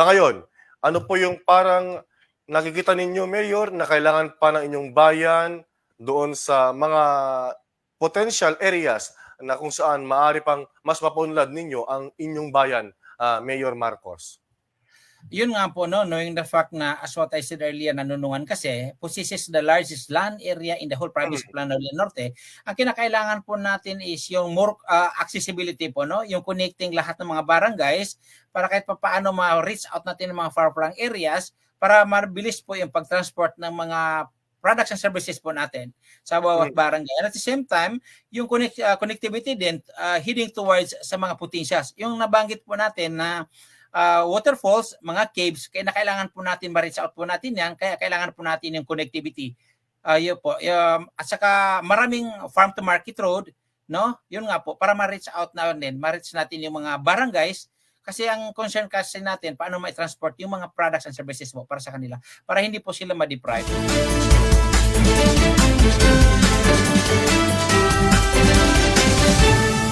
Sa ngayon, ano po yung parang nakikita ninyo, Mayor, na kailangan pa ng inyong bayan doon sa mga potential areas na kung saan maaari pang mas mapunlad ninyo ang inyong bayan, ah, Mayor Marcos? Yun nga po, no, knowing the fact na as what I said earlier, nanunungan kasi, possesses the largest land area in the whole province of Plano del Norte. Ang kinakailangan po natin is yung more uh, accessibility po, no? yung connecting lahat ng mga barangays para kahit pa paano ma-reach out natin ng mga far-flung areas para mabilis po yung pag-transport ng mga products and services po natin sa bawat Mm. barangay. And at the same time, yung connect, uh, connectivity din uh, heading towards sa mga potentials. Yung nabanggit po natin na uh, waterfalls, mga caves, kaya na kailangan po natin ma-reach out po natin yan, kaya kailangan po natin yung connectivity. Uh, yun po. Um, at saka maraming farm to market road, no? Yun nga po, para ma-reach out na din, ma-reach natin yung mga barangays, kasi ang concern kasi natin, paano ma-transport yung mga products and services mo para sa kanila, para hindi po sila ma-deprive.